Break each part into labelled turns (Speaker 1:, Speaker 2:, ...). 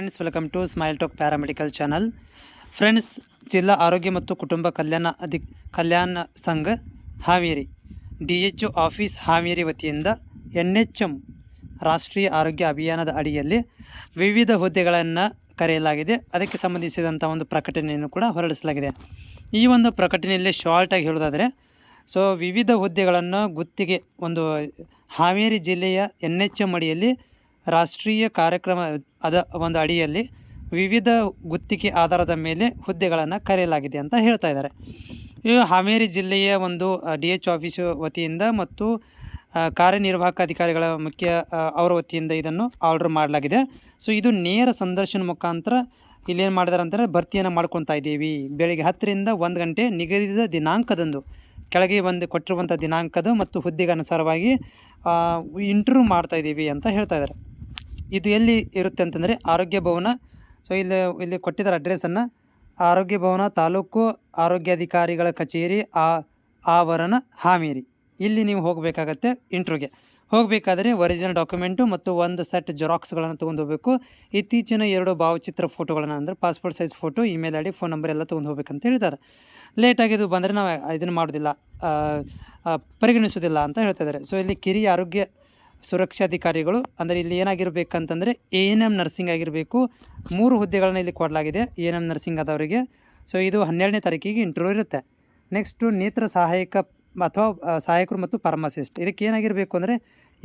Speaker 1: Friends welcome to smile talk paramedical channel friends ಜಿಲ್ಲಾ ಆರೋಗ್ಯ ಮತ್ತು ಕುಟುಂಬ ಕಲ್ಯಾಣ ಅಧಿ ಕಲ್ಯಾಣ ಸಂಘ Haveri D H office Haveri ವತಿಯಿಂದ ಎನ್ ಎಚ್ ಎಂ ರಾಷ್ಟ್ರೀಯ ಆರೋಗ್ಯ ಅಭಿಯಾನದ ಅಡಿಯಲ್ಲಿ ವಿವಿಧ ಹುದ್ದೆಗಳನ್ನು ಕರೆಯಲಾಗಿದೆ. ಅದಕ್ಕೆ ಸಂಬಂಧಿಸಿದಂಥ ಒಂದು ಪ್ರಕಟಣೆಯನ್ನು ಕೂಡ ಹೊರಡಿಸಲಾಗಿದೆ. ಈ ಒಂದು ಪ್ರಕಟಣೆಯಲ್ಲಿ ಶಾರ್ಟಾಗಿ ಹೇಳೋದಾದರೆ ಸೊ ವಿವಿಧ ಹುದ್ದೆಗಳನ್ನು ಗುತ್ತಿಗೆ ಒಂದು ಹಾವೇರಿ ಜಿಲ್ಲೆಯ ಎನ್ ಎಚ್ ಎಂ ಅಡಿಯಲ್ಲಿ ರಾಷ್ಟ್ರೀಯ ಕಾರ್ಯಕ್ರಮ ಅದ ಒಂದು ಅಡಿಯಲ್ಲಿ ವಿವಿಧ ಗುತ್ತಿಗೆ ಆಧಾರದ ಮೇಲೆ ಹುದ್ದೆಗಳನ್ನು ಕರೆಯಲಾಗಿದೆ ಅಂತ ಹೇಳ್ತಾ ಇದ್ದಾರೆ. ಈ ಹಾವೇರಿ ಜಿಲ್ಲೆಯ ಒಂದು ಡಿ ಎಚ್ ಆಫೀಸು ವತಿಯಿಂದ ಮತ್ತು ಕಾರ್ಯನಿರ್ವಾಹಕ ಅಧಿಕಾರಿಗಳ ಮುಖ್ಯ ಅವರ ವತಿಯಿಂದ ಇದನ್ನು ಆರ್ಡರ್ ಮಾಡಲಾಗಿದೆ. ಸೊ, ಇದು ನೇರ ಸಂದರ್ಶನ ಮುಖಾಂತರ ಇಲ್ಲೇನು ಮಾಡಿದಾರೆ ಅಂತಂದರೆ ಭರ್ತಿಯನ್ನು ಮಾಡ್ಕೊತಾ ಇದ್ದೀವಿ. ಬೆಳಿಗ್ಗೆ ಹತ್ತರಿಂದ ಒಂದು ಗಂಟೆ ನಿಗದಿತ ದಿನಾಂಕದಂದು, ಕೆಳಗೆ ಬಂದು ಕೊಟ್ಟಿರುವಂಥ ದಿನಾಂಕದ ಮತ್ತು ಹುದ್ದೆಗೆ ಅನುಸಾರವಾಗಿ ಇಂಟರ್ವ್ಯೂ ಮಾಡ್ತಾ ಇದ್ದೀವಿ ಅಂತ ಹೇಳ್ತಾ ಇದ್ದಾರೆ. ಇದು ಎಲ್ಲಿ ಇರುತ್ತೆ ಅಂತಂದರೆ ಆರೋಗ್ಯ ಭವನ. ಸೊ ಇಲ್ಲಿ ಇಲ್ಲಿ ಕೊಟ್ಟಿದ್ದಾರೆ ಅಡ್ರೆಸ್ಸನ್ನು ಆರೋಗ್ಯ ಭವನ ತಾಲೂಕು ಆರೋಗ್ಯಾಧಿಕಾರಿಗಳ ಕಚೇರಿ, ಆ, ಆವರಣ ಹಾವೇರಿ. ಇಲ್ಲಿ ನೀವು ಹೋಗಬೇಕಾಗತ್ತೆ ಇಂಟ್ರ್ಯೂಗೆ ಹೋಗಬೇಕಾದ್ರೆ ಒರಿಜಿನಲ್ ಡಾಕ್ಯುಮೆಂಟು ಮತ್ತು ಒಂದು ಸೆಟ್ ಜೆರಾಕ್ಸ್ಗಳನ್ನು ತೊಗೊಂಡು ಹೋಗಬೇಕು. ಇತ್ತೀಚಿನ ಎರಡು ಭಾವಚಿತ್ರ ಫೋಟೋಗಳನ್ನು ಅಂದರೆ passport size photo email I D phone number ಎಲ್ಲ ತೊಗೊಂಡು ಹೋಗ್ಬೇಕಂತ ಹೇಳಿದ್ದಾರೆ ಲೇಟಾಗಿ ಇದು ಬಂದರೆ ನಾವು ಇದನ್ನು ಮಾಡೋದಿಲ್ಲ ಪರಿಗಣಿಸೋದಿಲ್ಲ ಅಂತ ಹೇಳ್ತಾ ಇದ್ದಾರೆ. ಸೊ ಇಲ್ಲಿ ಕಿರಿಯ ಆರೋಗ್ಯ ಸುರಕ್ಷಾಧಿಕಾರಿಗಳು, ಅಂದರೆ ಇಲ್ಲಿ ಏನಾಗಿರ್ಬೇಕಂತಂದರೆ ಎ ಎನ್ ಎಂ ನರ್ಸಿಂಗ್ ಆಗಿರಬೇಕು. ಮೂರು ಹುದ್ದೆಗಳನ್ನ ಇಲ್ಲಿ ಕೊಡಲಾಗಿದೆ ಎ ಎನ್ ಎಂ ನರ್ಸಿಂಗ್ ಆದವರಿಗೆ. ಸೊ, ಇದು ಹನ್ನೆರಡನೇ ತಾರೀಕಿಗೆ ಇಂಟರ್ವ್ಯೂ ಇರುತ್ತೆ. ನೆಕ್ಸ್ಟು ನೇತ್ರ ಸಹಾಯಕ ಅಥವಾ ಸಹಾಯಕರು ಮತ್ತು ಫಾರ್ಮಸಿಸ್ಟ್. ಇದಕ್ಕೆ ಏನಾಗಿರಬೇಕು ಅಂದರೆ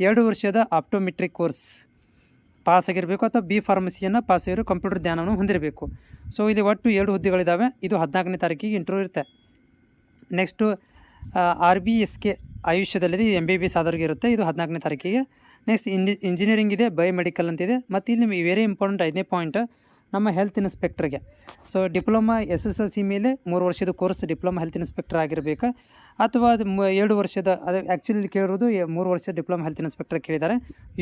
Speaker 1: ಎರಡು ವರ್ಷದ ಆಪ್ಟೋಮೆಟ್ರಿಕ್ ಕೋರ್ಸ್ ಪಾಸ್ ಆಗಿರಬೇಕು ಅಥವಾ ಬಿ ಫಾರ್ಮಸಿಯನ್ನು ಪಾಸ್ ಆಗಿರೋ ಕಂಪ್ಯೂಟರ್ ಜ್ಞಾನವನ್ನು ಹೊಂದಿರಬೇಕು. ಸೊ ಇದು ಒಟ್ಟು ಎರಡು ಹುದ್ದೆಗಳಿದ್ದಾವೆ ಇದು ಹದಿನಾಲ್ಕನೇ ತಾರೀಕಿಗೆ ಇಂಟರ್ವ್ಯೂ ಇರುತ್ತೆ. Next R B S K ಆಯುಷ್ಯದಲ್ಲಿದೆ M B B S ಆದವ್ರಿಗೆ ಇರುತ್ತೆ. ಇದು ಹದಿನಾಲ್ಕನೇ ತಾರೀಕಿಗೆ. ನೆಕ್ಸ್ಟ್ ಇಂಜಿ ಇಂಜಿನಿಯರಿಂಗ್ ಇದೆ ಬಯೋಮೆಡಿಕಲ್ ಅಂತಿದೆ ಮತ್ತು ಇಲ್ಲಿ ನಿಮಗೆ ವೆರಿ ಇಂಪಾರ್ಟೆಂಟ್ ಐದನೇ ಪಾಯಿಂಟ್ ನಮ್ಮ health ಇನ್ಸ್ಪೆಕ್ಟ್ರಿಗೆ so diploma S S L C ಮೇಲೆ ಮೂರು ವರ್ಷದ ಕೋರ್ಸ್ ಡಿಪ್ಲೊಮಾ ಹೆಲ್ತ್ ಇನ್ಸ್ಪೆಕ್ಟರ್ ಆಗಿರಬೇಕು. ಅಥವಾ ಅದು ಎರಡು ವರ್ಷದ, ಅದು ಆ್ಯಕ್ಚುಲಿ ಕೇಳಿರೋದು ಮೂರು ವರ್ಷದ ಡಿಪ್ಲೊಮಾ ಹೆಲ್ತ್ ಇನ್ಸ್ಪೆಕ್ಟರ್ ಕೇಳಿದ್ದಾರೆ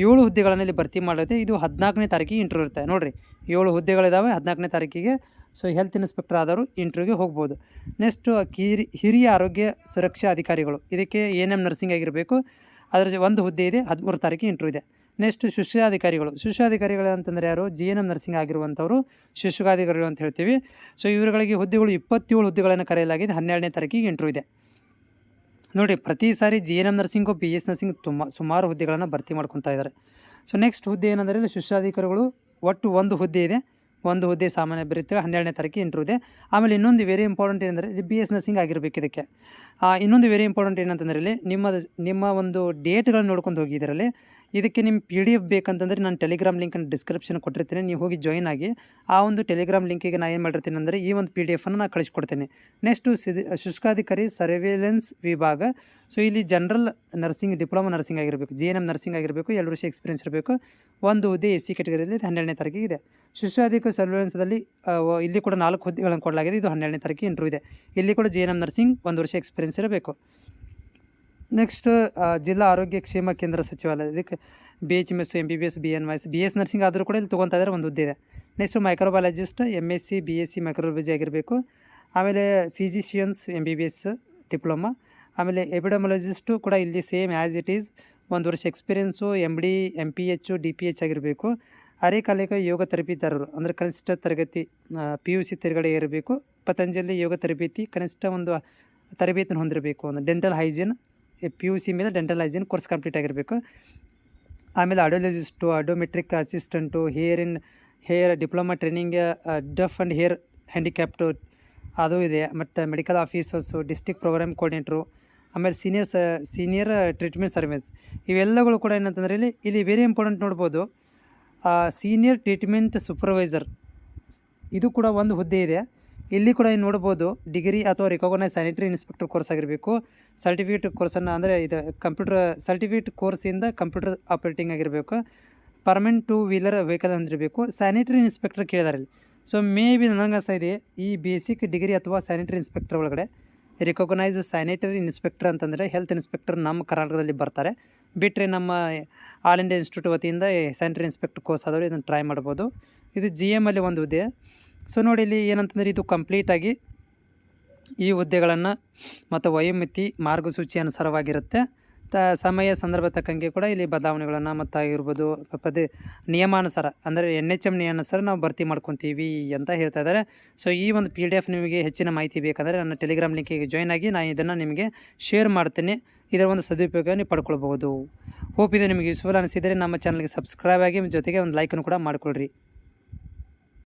Speaker 1: ಏಳು ಹುದ್ದೆಗಳಲ್ಲಿ ಭರ್ತಿ ಮಾಡಿದೆ, ಇದು ಹದಿನಾಲ್ಕನೇ ತಾರೀಕಿಗೆ ಇಂಟರ್ವ್ಯೂ ಇರುತ್ತೆ. ನೋಡಿರಿ, ಏಳು ಹುದ್ದೆಗಳಿದ್ದಾವೆ ಹದಿನಾಲ್ಕನೇ ತಾರೀಕಿಗೆ. ಸೊ ಹೆಲ್ತ್ ಇನ್ಸ್ಪೆಕ್ಟರ್ ಆದವರು ಇಂಟರ್ವ್ಯೂಗೆ ಹೋಗ್ಬೋದು. ನೆಕ್ಸ್ಟು ಕಿರಿ, ಹಿರಿಯ ಆರೋಗ್ಯ ಸುರಕ್ಷಾ ಅಧಿಕಾರಿಗಳು. ಇದಕ್ಕೆ ಎನ್ ಎಂ ನರ್ಸಿಂಗ್ ಆಗಿರಬೇಕು. ಅದರ ಒಂದು ಹುದ್ದೆ ಇದೆ, ಹದಿಮೂರು ತಾರೀಕಿಗೆ ಇಂಟರ್ವ್ಯೂ ಇದೆ. ನೆಕ್ಸ್ಟ್ ಶಿಷ್ಯಾಧಿಕಾರಿಗಳು ಶಿಷ್ಯಾಧಿಕಾರಿಗಳು ಅಂತಂದರೆ ಯಾರು? ಜಿ ಎನ್ ಎಂ ನರ್ಸಿಂಗ್ ಆಗಿರುವಂಥವರು, ಶಿಶುಗಾಧಿಕಾರಿಗಳು ಅಂತ ಹೇಳ್ತೀವಿ. ಸೊ ಇವರುಗಳಿಗೆ ಹುದ್ದೆಗಳು ಇಪ್ಪತ್ತೇಳು ಹುದ್ದೆಗಳನ್ನು ಕರೆಯಲಾಗಿದೆ. ಹನ್ನೆರಡನೇ ತಾರೀಕಿಗೆ ಇಂಟರ್ವ್ಯೂ ಇದೆ. ನೋಡಿ, ಪ್ರತಿ ಸಾರಿ G N M nursing B S nursing ತುಂಬ ಸುಮಾರು ಹುದ್ದೆಗಳನ್ನು ಭರ್ತಿ ಮಾಡ್ಕೊತಾ ಇದ್ದಾರೆ ಸೊ ನೆಕ್ಸ್ಟ್ ಹುದ್ದೆ ಏನಂದರೆ ಶಿಷ್ಯಾಧಿಕಾರಿಗಳು ಒಟ್ಟು ಒಂದು ಹುದ್ದೆ ಇದೆ. ಒಂದು ಹುದ್ದೆ ಸಾಮಾನ್ಯ ಬರುತ್ತೆ ಹನ್ನೆರಡನೇ ತಾರೀಕು ಇಂಟರ್ವ್ಯೂ ಇದೆ ಆಮೇಲೆ ಇನ್ನೊಂದು ವೆರಿ ಇಂಪಾರ್ಟೆಂಟ್ ಏನಂದರೆ ಇದು ಬಿ ಎಸ್ ನರ್ಸಿಂಗ್ ಆಗಿರಬೇಕು ಇದಕ್ಕೆ. ಇನ್ನೊಂದು ವೆರಿ ಇಂಪಾರ್ಟೆಂಟ್ ಏನಂತಂದ್ರೆ ಇಲ್ಲಿ ನಿಮ್ಮ ನಿಮ್ಮ ಒಂದು ಡೇಟ್ಗಳನ್ನ ನೋಡ್ಕೊಂಡು ಹೋಗಿ ಇದರಲ್ಲಿ. ಇದಕ್ಕೆ ನಿಮ್ಮ ಪಿ ಡಿ ಎಫ್ ಬೇಕಂತಂದರೆ ನಾನು ಟೆಲಿಗ್ರಾಮ್ ಲಿಂಕನ್ನು ಡಿಸ್ಕ್ರಿಪ್ಷನ್ ಕೊಟ್ಟಿರ್ತೀನಿ. ನೀವು ಹೋಗಿ ಜಾಯಿನ್ ಆಗಿ ಆ ಒಂದು ಟೆಲಿಗ್ರಾಮ್ ಲಿಂಕಿಗೆ ನಾನು ಏನು ಮಾಡಿರ್ತೀನಿ ಅಂದರೆ ಈ ಒಂದು ಪಿ ಡಿ ಎಫನ್ನು ನಾನು ಕಳಿಸ್ಕೊಡ್ತೀನಿ. ನೆಕ್ಸ್ಟು ಸಿದ್ ಶುಷ್ಕಾಧಿಕಾರಿ ಸರ್ವೇಲೆನ್ಸ್ ವಿಭಾಗ ಸೊ ಇಲ್ಲಿ ಜನರಲ್ ನರ್ಸಿಂಗ್ ಡಿಪ್ಲೊಮಾ ನರ್ಸಿಂಗ್ ಆಗಿರಬೇಕು ಜಿ ಎನ್ ಎಂ ನರ್ಸಿಂಗ್ ಆಗಿರಬೇಕು ಎರಡು ವರ್ಷ ಎಕ್ಸ್ಪೀರಿಯನ್ಸ್ ಇರಬೇಕು. ಒಂದು ಹುದ್ದೆ ಎಸ್ ಸಿ ಕೆಟಗರಿಯಲ್ಲಿ ಹನ್ನೆರಡನೇ ತಾರೀಕಿಗೆ ಇದೆ. ಆ, ವ- ಇಲ್ಲಿ ಕೂಡ ನಾಲ್ಕು ಹುದ್ದೆಗಳನ್ನು ಕೊಡಲಾಗಿದೆ. ಇದು ಹನ್ನೆರಡನೇ ತಾರೀಕಿಗೆ ಇಂಟ್ರೂ ಇದೆ. ಇಲ್ಲಿ ಕೂಡ ಜಿ ಎನ್ ಎಂ ನರ್ಸಿಂಗ್ ಒಂದು ವರ್ಷ ಎಕ್ಸ್ಪೀರಿಯನ್ಸ್ ಇರಬೇಕು. ನೆಕ್ಸ್ಟ್ ಜಿಲ್ಲಾ ಆರೋಗ್ಯ ಕ್ಷೇಮ ಕೇಂದ್ರ ಸಚಿವಾಲಯ ಇದಕ್ಕೆ B H M S M B B S B N Y S B S nursing ಆದರೂ ಕೂಡ ಇಲ್ಲಿ ತೊಗೊತಾ ಇದ್ದಾರೆ ಒಂದು ಹುದ್ದೆ ಇದೆ. Next microbiologist M S C B S C microbiology ಆಗಿರಬೇಕು. ಆಮೇಲೆ physicians M B B S diploma ಆಮೇಲೆ ಎಪಿಡಮೊಲಜಿಸ್ಟು ಕೂಡ ಇಲ್ಲಿ ಸೇಮ್ ಆ್ಯಸ್ ಇಟ್ ಈಸ್ ಒಂದು ವರ್ಷ experience M D M P H D P H ಆಗಿರಬೇಕು. ಅರೆಕಾಲಿಕ ಯೋಗ ತರಬೇತಿದಾರರು, ಅಂದರೆ ಕನಿಷ್ಠ ತರಗತಿ ಪಿ ಯು ಸಿ ತಿರುಗಡೆ ಇರಬೇಕು. ಪತಂಜಲಿ ಯೋಗ ತರಬೇತಿ ಕನಿಷ್ಠ ಒಂದು ತರಬೇತಿನ ಹೊಂದಿರಬೇಕು. ಒಂದು dental hygiene P U C ಮೇಲೆ ಡೆಂಟಲ್ ಹೈಜೀನ್ ಕೋರ್ಸ್ ಕಂಪ್ಲೀಟ್ ಆಗಿರಬೇಕು. ಆಮೇಲೆ audiologist audiometric assistant hear in hear diploma training deaf and hear handicapped ಅದು ಇದೆ. ಮತ್ತು medical officers district programme coordinator ಆಮೇಲೆ ಸೀನಿಯರ್ ಸ ಸೀನಿಯರ್ ಟ್ರೀಟ್ಮೆಂಟ್ ಸರ್ವಿಸ್ ಇವೆಲ್ಲಗಳು ಕೂಡ ಏನಂತಂದರೆ ಇಲ್ಲಿ ಇಲ್ಲಿ ವೆರಿ ಇಂಪಾರ್ಟೆಂಟ್ ನೋಡ್ಬೋದು. ಸೀನಿಯರ್ ಟ್ರೀಟ್ಮೆಂಟ್ ಸೂಪರ್ವೈಸರ್ ಇದು ಕೂಡ ಒಂದು ಹುದ್ದೆ ಇದೆ. ಇಲ್ಲಿ ಕೂಡ ಏನು ನೋಡ್ಬೋದು ಡಿಗ್ರಿ ಅಥವಾ ರಿಕಾಗ್ನೈಸ್ ಸ್ಯಾನಿಟರಿ ಇನ್ಸ್ಪೆಕ್ಟರ್ ಕೋರ್ಸ್ ಆಗಿರಬೇಕು. ಸರ್ಟಿಫಿಕೇಟ್ ಕೋರ್ಸನ್ನು ಅಂದರೆ ಇದು ಕಂಪ್ಯೂಟರ್ ಸರ್ಟಿಫಿಕೇಟ್ ಕೋರ್ಸಿಂದ ಕಂಪ್ಯೂಟರ್ ಆಪ್ರೇಟಿಂಗ್ ಆಗಿರಬೇಕು. ಪರ್ಮನೆಂಟ್ ಟೂ ವೀಲರ್ ವೆಹಿಕಲ್ ಅಂದಿರಬೇಕು. ಸ್ಯಾನಿಟರಿ ಇನ್ಸ್ಪೆಕ್ಟರ್ ಕೇಳಿದಾರೆ ಸೊ ಮೇ ಬಿ ನನಗೆ ಅನ್ಸ ಇದೆ ಈ ಬೇಸಿಕ್ ಡಿಗ್ರಿ ಅಥವಾ ಸ್ಯಾನಿಟರಿ ಇನ್ಸ್ಪೆಕ್ಟರ್ ಒಳಗಡೆ. ರಿಕಗ್ನೈಸ್ ಸ್ಯಾನಿಟರಿ ಇನ್ಸ್ಪೆಕ್ಟರ್ ಅಂತಂದರೆ ಹೆಲ್ತ್ ಇನ್ಸ್ಪೆಕ್ಟರ್ ನಮ್ಮ ಕರ್ನಾಟಕದಲ್ಲಿ ಬರ್ತಾರೆ. ಬಿಟ್ಟರೆ ನಮ್ಮ ಆಲ್ ಇಂಡಿಯಾ ಇನ್ಸ್ಟಿಟ್ಯೂಟ್ ವತಿಯಿಂದ ಸ್ಯಾನಿಟರಿ ಇನ್ಸ್ಪೆಕ್ಟರ್ ಕೋರ್ಸ್ ಆದವರು ಇದನ್ನು ಟ್ರೈ ಮಾಡ್ಬೋದು. ಇದು ಜಿ ಎಂ ಅಲ್ಲಿ ಒಂದು ಹುದ್ದೆ ಸೊ ನೋಡಿ ಇಲ್ಲಿ ಏನಂತಂದರೆ ಇದು ಕಂಪ್ಲೀಟಾಗಿ ಈ ಹುದ್ದೆಗಳನ್ನು ಮತ್ತು ವಯೋಮಿತಿ ಮಾರ್ಗಸೂಚಿ ಅನುಸಾರವಾಗಿರುತ್ತೆ. ತ ಸಮಯ ಸಂದರ್ಭ ತಕ್ಕಂಗೆ ಕೂಡ ಇಲ್ಲಿ ಬದಲಾವಣೆಗಳನ್ನು ಮತ್ತು ಆಗಿರ್ಬೋದು. ಪದೇ ನಿಯಮಾನುಸಾರ ಅಂದರೆ ಎನ್ ಎಚ್ ಎಂ ನಿಯಮಾನುಸಾರ ನಾವು ಭರ್ತಿ ಮಾಡ್ಕೊತೀವಿ ಅಂತ ಹೇಳ್ತಾ ಇದ್ದಾರೆ. ಸೊ ಈ ಒಂದು ಪಿ ಡಿ ಎಫ್ ನಿಮಗೆ ಹೆಚ್ಚಿನ ಮಾಹಿತಿ ಬೇಕಂದರೆ ನನ್ನ ಟೆಲಿಗ್ರಾಮ್ ಲಿಂಕಿಗೆ ಜಾಯ್ನ್ ಆಗಿ ನಾನು ಇದನ್ನು ನಿಮಗೆ ಶೇರ್ ಮಾಡ್ತೀನಿ. ಇದರ ಒಂದು ಸದುಪಯೋಗ ನೀವು ಪಡ್ಕೊಳ್ಬಹುದು. ಹೋಪ್ ಇದು ನಿಮಗೆ ಯೂಸ್ಫುಲ್ ಅನಿಸಿದರೆ ನಮ್ಮ ಚಾನಲ್ಗೆ ಸಬ್ಸ್ಕ್ರೈಬ್ ಆಗಿ, ಜೊತೆಗೆ ಒಂದು ಲೈಕನ್ನು ಕೂಡ ಮಾಡಿಕೊಳ್ರಿ.